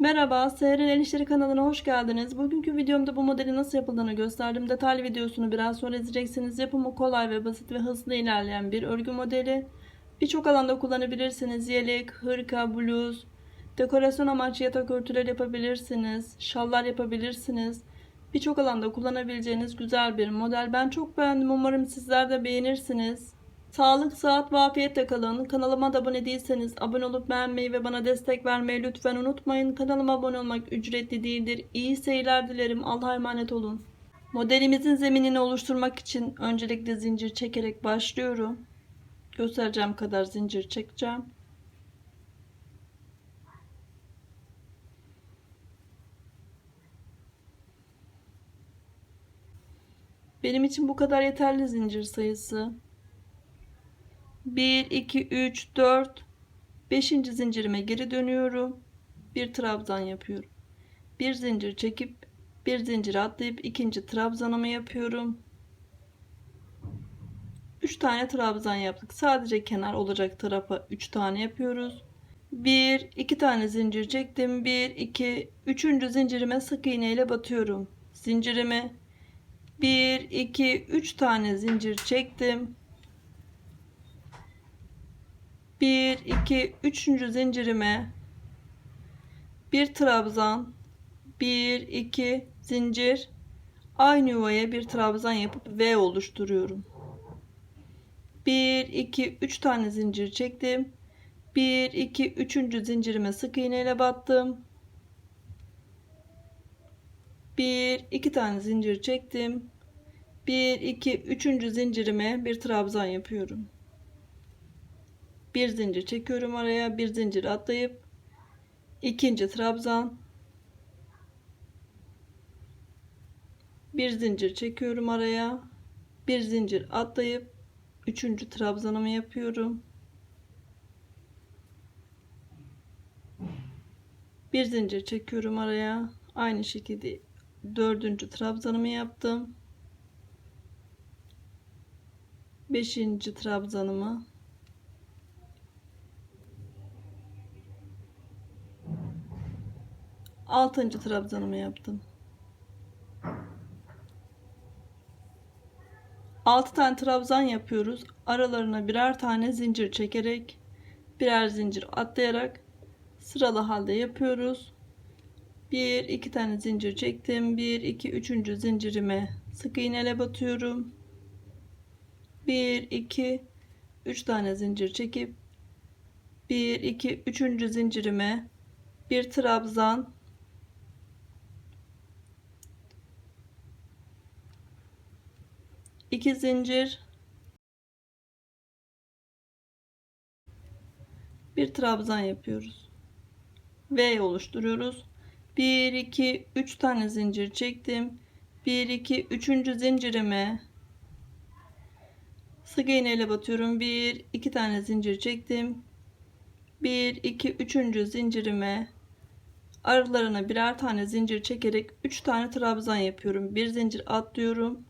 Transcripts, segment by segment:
Merhaba, Seher'in El İşleri kanalına hoş geldiniz. Bugünkü videomda bu modeli nasıl yapıldığını gösterdim. Detaylı videosunu biraz sonra izleyeceksiniz. Yapımı kolay ve basit ve hızlı ilerleyen bir örgü modeli. Birçok alanda kullanabilirsiniz. Yelek, hırka, bluz, dekorasyon amaçlı yatak örtüleri yapabilirsiniz. Şallar yapabilirsiniz. Birçok alanda kullanabileceğiniz güzel bir model. Ben çok beğendim. Umarım sizler de beğenirsiniz. Sağlık, sıhhat ve afiyetle kalın. Kanalıma da abone değilseniz abone olup beğenmeyi ve bana destek vermeyi lütfen unutmayın. Kanalıma abone olmak ücretli değildir. İyi seyirler dilerim. Allah'a emanet olun. Modelimizin zeminini oluşturmak için öncelikle zincir çekerek başlıyorum. Göstereceğim kadar zincir çekeceğim. Benim için bu kadar yeterli zincir sayısı. 1 2 3 4 5. zincirime geri dönüyorum. Bir trabzan yapıyorum. Bir zincir çekip bir zincir atlayıp ikinci trabzanımı yapıyorum. 3 tane trabzan yaptık. Sadece kenar olacak tarafa 3 tane yapıyoruz. 1 2 tane zincir çektim. 1 2 3. zincirime sık iğne ile batıyorum. Zincirimi 1 2 3 tane zincir çektim. 1 2 3. zincirime bir trabzan 1 2 zincir aynı yuvaya bir trabzan yapıp V oluşturuyorum. 1 2 3 tane zincir çektim. 1 2 3. zincirime sık iğne ile battım. 1 2 tane zincir çektim. 1 2 3. zincirime bir trabzan yapıyorum bir zincir çekiyorum araya bir zincir atlayıp ikinci trabzan. Bir zincir çekiyorum araya bir zincir atlayıp üçüncü trabzanımı yapıyorum. Bir zincir çekiyorum araya aynı şekilde dördüncü trabzanımı yaptım. Beşinci trabzanımı altıncı trabzanımı yaptım. 6 tane trabzan yapıyoruz. Aralarına birer tane zincir çekerek birer zincir atlayarak sıralı halde yapıyoruz. 1 2 tane zincir çektim. 1 2 3. zincirime sık iğneyle batıyorum. 1 2 3 tane zincir çekip 1 2 3. zincirime bir trabzan 2 zincir. Bir trabzan yapıyoruz. V oluşturuyoruz. 1 2 3 tane zincir çektim. 1 2 3. zincirime sık iğne ile batıyorum. 1 2 tane zincir çektim. 1 2 3. zincirime aralarına birer tane zincir çekerek 3 tane trabzan yapıyorum. Bir zincir atlıyorum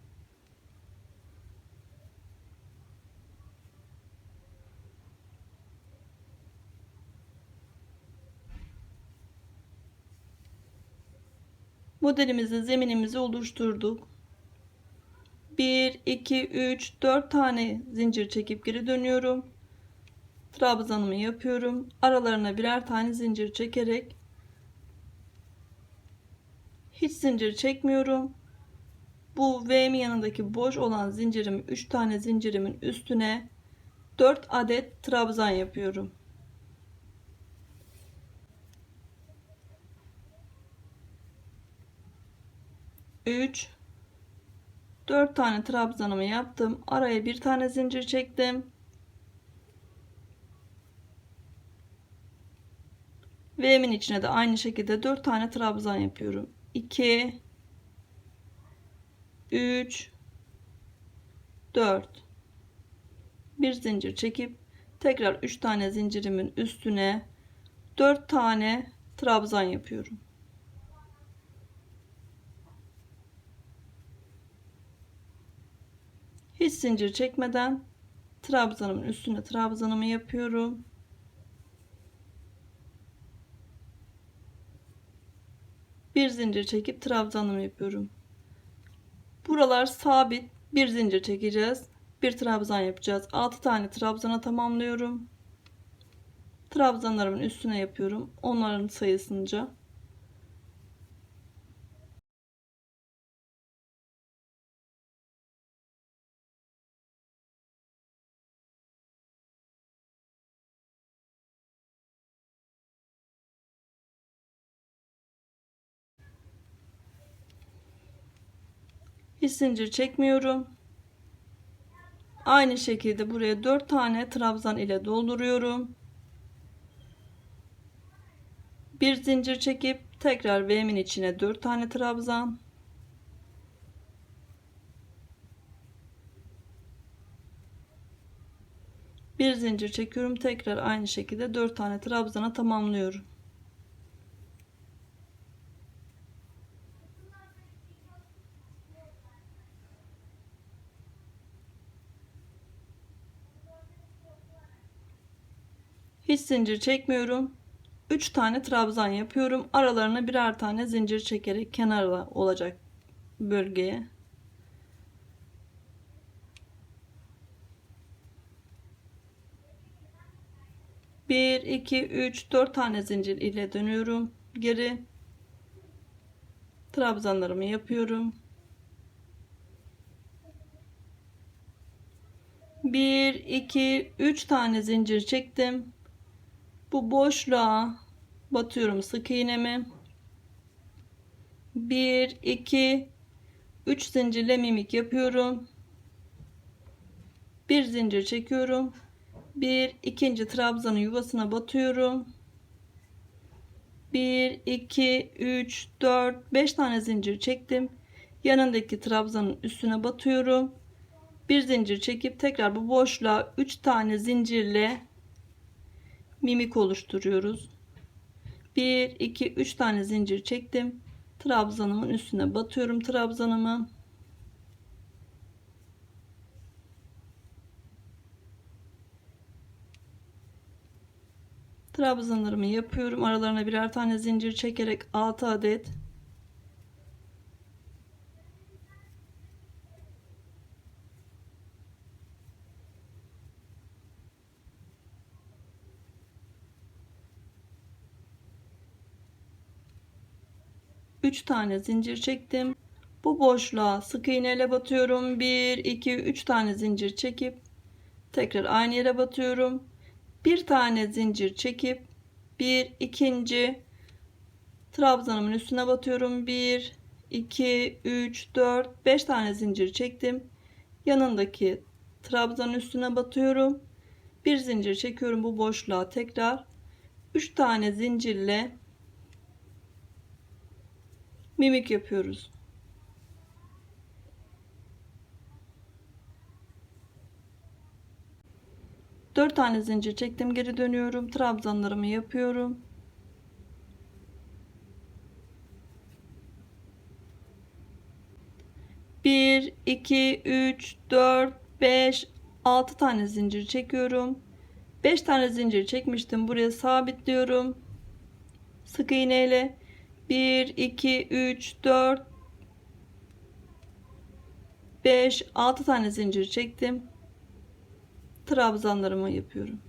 modelimizi zeminimizi oluşturduk. 1 2 3 4 tane zincir çekip geri dönüyorum. Trabzanımı yapıyorum. Aralarına birer tane zincir çekerek hiç zincir çekmiyorum. Bu V'min yanındaki boş olan zincirimi 3 tane zincirimin üstüne 4 adet trabzan yapıyorum 3 4 tane trabzanımı yaptım. Araya bir tane zincir çektim. V'min içine de aynı şekilde 4 tane trabzan yapıyorum. 2 3 4 bir zincir çekip tekrar 3 tane zincirimin üstüne 4 tane trabzan yapıyorum. Hiç zincir çekmeden trabzanımın üstüne trabzanımı yapıyorum Bir zincir çekip trabzanımı yapıyorum. Buralar sabit. Bir zincir çekeceğiz. Bir trabzan yapacağız. 6 tane trabzana tamamlıyorum. Trabzanlarımın üstüne yapıyorum. Onların sayısınca. Hiç zincir çekmiyorum. Aynı şekilde buraya 4 tane trabzan ile dolduruyorum. Bir zincir çekip tekrar V'min içine 4 tane trabzan. Bir zincir çekiyorum. Tekrar aynı şekilde 4 tane trabzana tamamlıyorum. Hiç zincir çekmiyorum. 3 tane trabzan yapıyorum. Aralarına birer tane zincir çekerek kenara olacak bölgeye. Bir, iki, üç, dört tane zincir ile dönüyorum. Geri trabzanlarımı yapıyorum. Bir, iki, üç tane zincir çektim bu boşluğa batıyorum sık iğnemi. 1 2 3 zincirle mimik yapıyorum. Bir zincir çekiyorum. Bir ikinci trabzanın yuvasına batıyorum. 1 2 3 4 5 tane zincir çektim. Yanındaki trabzanın üstüne batıyorum. Bir zincir çekip tekrar bu boşluğa 3 tane zincirle mimik oluşturuyoruz. 1 2 3 tane zincir çektim. Trabzanımın üstüne batıyorum trabzanımı. Trabzanlarımı yapıyorum. Aralarına birer tane zincir çekerek 6 adet 3 tane zincir çektim. Bu boşluğa sık iğne ile batıyorum. 1 2 3 tane zincir çekip tekrar aynı yere batıyorum. Bir tane zincir çekip bir ikinci trabzanımın üstüne batıyorum. 1 2 3 4 5 tane zincir çektim. Yanındaki trabzanın üstüne batıyorum. Bir zincir çekiyorum bu boşluğa tekrar 3 tane zincirle mimik yapıyoruz. Dört tane zincir çektim geri dönüyorum. Trabzanlarımı yapıyorum. Bir iki üç dört beş altı tane zincir çekiyorum. Beş tane zincir çekmiştim buraya sabitliyorum. Sık iğneyle 1 2 3 4 5 6 tane zincir çektim. Trabzanlarımı yapıyorum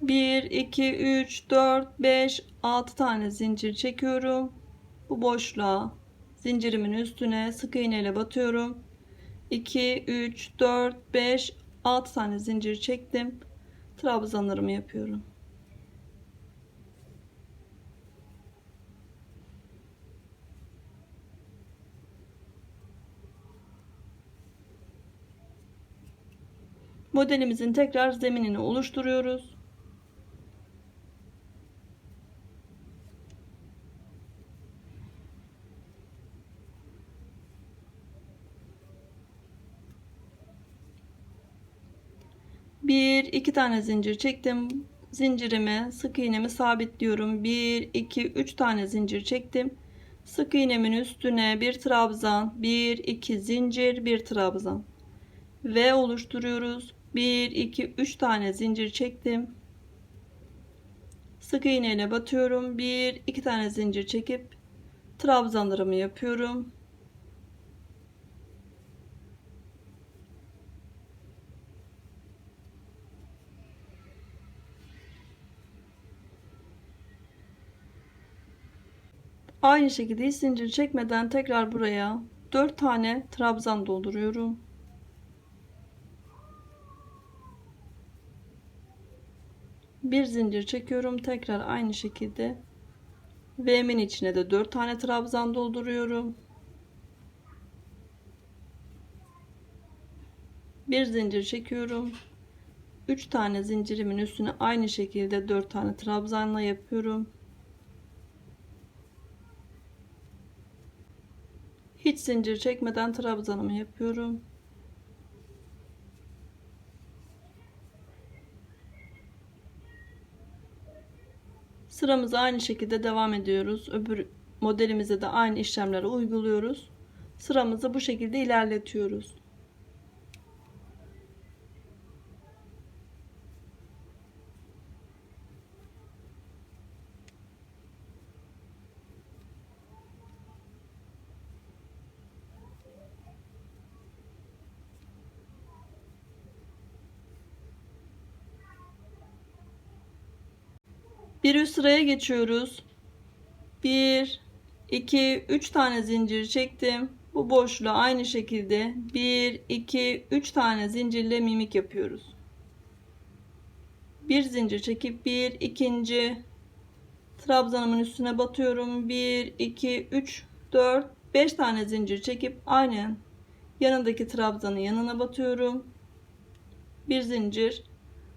Bir, iki, üç, dört, beş, altı tane zincir çekiyorum. Bu boşluğa zincirimin üstüne sık iğne ile batıyorum. 2, 3, 4, 5, 6 tane zincir çektim. Trabzanlarımı yapıyorum. Modelimizin tekrar zeminini oluşturuyoruz. Bir Bir iki tane zincir çektim. Zincirimi sık iğnemi sabitliyorum. 1 2 3 tane zincir çektim. Sık iğnemin üstüne bir trabzan, 1 2 zincir, bir trabzan. V oluşturuyoruz. 1 2 3 tane zincir çektim. Sık iğne ile batıyorum. 1 2 tane zincir çekip trabzanlarımı yapıyorum. Aynı şekilde hiç zincir çekmeden tekrar buraya 4 tane trabzan dolduruyorum. Bir zincir çekiyorum. Tekrar aynı şekilde V'min içine de 4 tane trabzan dolduruyorum. Bir zincir çekiyorum. 3 tane zincirimin üstüne aynı şekilde 4 tane trabzanla yapıyorum. Hiç zincir çekmeden trabzanımı yapıyorum. Sıramızı aynı şekilde devam ediyoruz. Öbür modelimize de aynı işlemleri uyguluyoruz. Sıramızı bu şekilde ilerletiyoruz. Bir üst sıraya geçiyoruz. 1 2 3 tane zincir çektim. Bu boşluğa aynı şekilde 1 2 3 tane zincirle mimik yapıyoruz. Bir zincir çekip bir ikinci trabzanımın üstüne batıyorum. 1 2 3 4 5 tane zincir çekip aynen yanındaki trabzanın yanına batıyorum. Bir zincir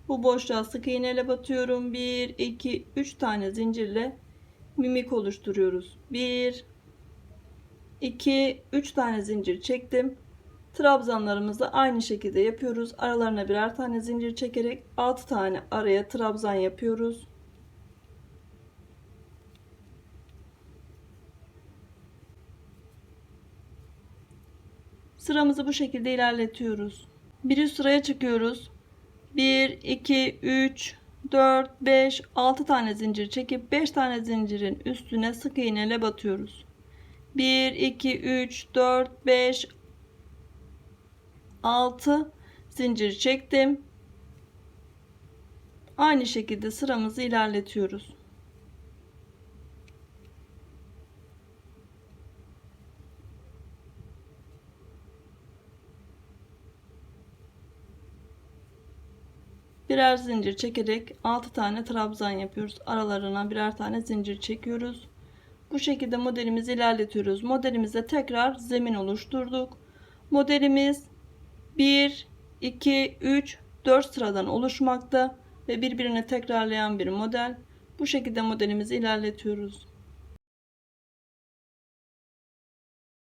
bu boşluğa sık iğne ile batıyorum. 1 2 3 tane zincirle mimik oluşturuyoruz. 1 2 3 tane zincir çektim. Trabzanlarımızı aynı şekilde yapıyoruz. Aralarına birer tane zincir çekerek 6 tane araya trabzan yapıyoruz. Sıramızı bu şekilde ilerletiyoruz. Bir üst sıraya çıkıyoruz. 1 2 3 4 5 6 tane zincir çekip 5 tane zincirin üstüne sık iğne ile batıyoruz. 1 2 3 4 5 6 zincir çektim. Aynı şekilde sıramızı ilerletiyoruz. Birer zincir çekerek 6 tane trabzan yapıyoruz. Aralarına birer tane zincir çekiyoruz. Bu şekilde modelimizi ilerletiyoruz. Modelimizde tekrar zemin oluşturduk. Modelimiz 1, 2, 3, 4 sıradan oluşmakta ve birbirini tekrarlayan bir model. Bu şekilde modelimizi ilerletiyoruz.